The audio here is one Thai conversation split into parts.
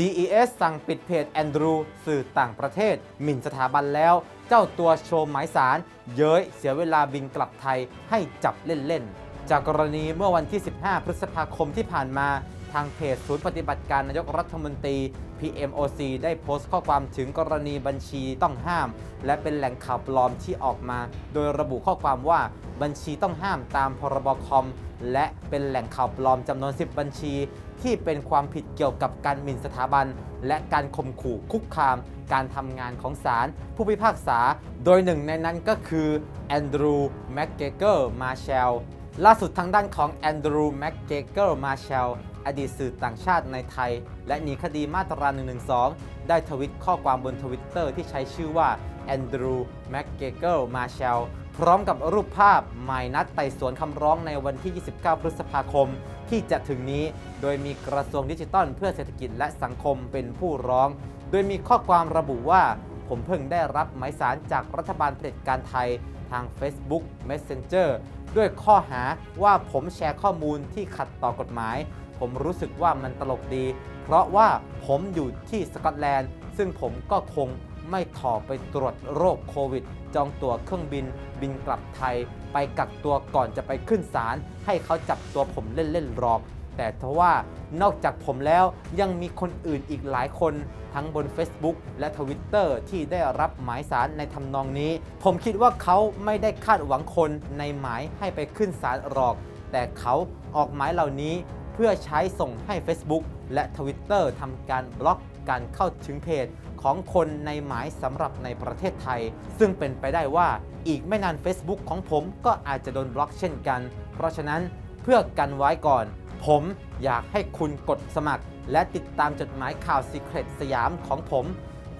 DES สั่งปิดเพจแอนดรูสื่อต่างประเทศ หมิ่นสถาบันแล้ว เจ้าตัวโชว์หมายสาร เย้ยเสียเวลาบินกลับไทยให้จับเล่น ๆ จากกรณีเมื่อวันที่ 15 พฤษภาคมที่ผ่านมาทางเพจศูนย์ปฏิบัติการนายกรัฐมนตรี PMOC ได้โพสต์ข้อความถึงกรณีบัญชีต้องห้าม และเป็นแหล่งข่าวปลอมที่ออกมา โดยระบุข้อความว่าบัญชีต้องห้ามตามพรบคอม และเป็นแหล่งข่าวปลอมจำนวน 10 บัญชี ที่เป็นความผิดเกี่ยวกับการหมิ่นสถาบัน และการข่มขู่คุกคาม การทำงานของศาลผู้พิพากษา โดยหนึ่งในนั้นก็คือแอนดรูว์แม็กเกเกอร์มาเชลล่าสุดทางด้านของแอนดรูว์แม็กเกเกอร์มาเชลอดีตสื่อต่างชาติในไทย และหนีคดีมาตรา 112 ได้ทวิตข้อความบนทวิตเตอร์ที่ใช้ชื่อว่า แอนดรูแม็กเกเกอร์มาเชลพร้อมกับรูปภาพหมายนัดไต่สวนคำร้องในวันที่ 29 พฤษภาคม ที่จะถึงนี้ โดยมีกระทรวงดิจิทัลเพื่อเศรษฐกิจและสังคมเป็นผู้ร้อง โดยมีข้อความระบุว่า ผมเพิ่งได้รับหมายสารจากรัฐบาลเผด็จการไทยทาง Facebook Messenger ด้วยข้อหาว่าผมแชร์ข้อมูลที่ขัดต่อกฎหมาย ผมรู้สึกว่ามันตลกดี เพราะว่าผมอยู่ที่สกอตแลนด์ ซึ่งผมก็คง ไม่ถอไปตรวจโรคโควิด จองตั๋วเครื่องบิน บินกลับไทย ไปกักตัวก่อนจะไปขึ้นศาลให้เขาจับตัวผมเล่นๆหรอก แต่ทว่านอกจากผมแล้วยังมีคนอื่นอีกหลายคน ทั้งบน Facebook และ Twitter ที่ได้รับหมายสารในทำนองนี้ ผมคิดว่าเขาไม่ได้คาดหวังคนในหมายให้ไปขึ้นศาลหรอก แต่เขาออกหมายเหล่านี้ พื่อใช้ส่งให้ Facebook และ Twitter ทำการบล็อกการเข้าถึงเพจของคนในหมายสำหรับในประเทศไทย ซึ่งเป็นไปได้ว่าอีกไม่นาน Facebook ของผมก็อาจจะโดนบล็อกเช่นกัน เพราะฉะนั้นเพื่อกันไว้ก่อน ผมอยากให้คุณกดสมัคร และติดตามจดหมายข่าว Secret สยามของผม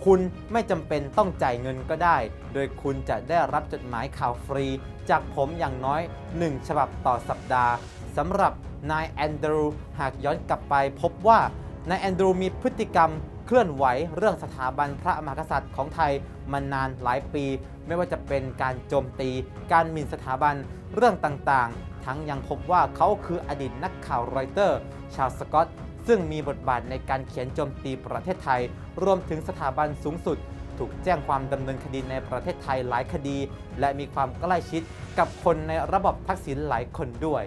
คุณไม่จำเป็นต้องจ่ายเงินก็ได้ โดยคุณจะได้รับจดหมายข่าวฟรี จากผมอย่างน้อย 1 ฉบับต่อสัปดาห์สำหรับ นายแอนดรูหากย้อนกลับไปพบว่านายแอนดรูมีพฤติกรรมเคลื่อนไหวเรื่องสถาบันพระมหากษัตริย์ของไทยมานานหลายปี ไม่ว่าจะเป็นการโจมตี การหมิ่นสถาบันเรื่องต่างๆ ทั้งยังพบว่าเขาคืออดีตนักข่าวรอยเตอร์ ชาวสกอต ซึ่งมีบทบาทในการเขียนโจมตีประเทศไทย รวมถึงสถาบันสูงสุด ถูกแจ้งความดำเนินคดีในประเทศไทยหลายคดี และมีความใกล้ชิดกับคนในระบบทักษิณหลายคนด้วย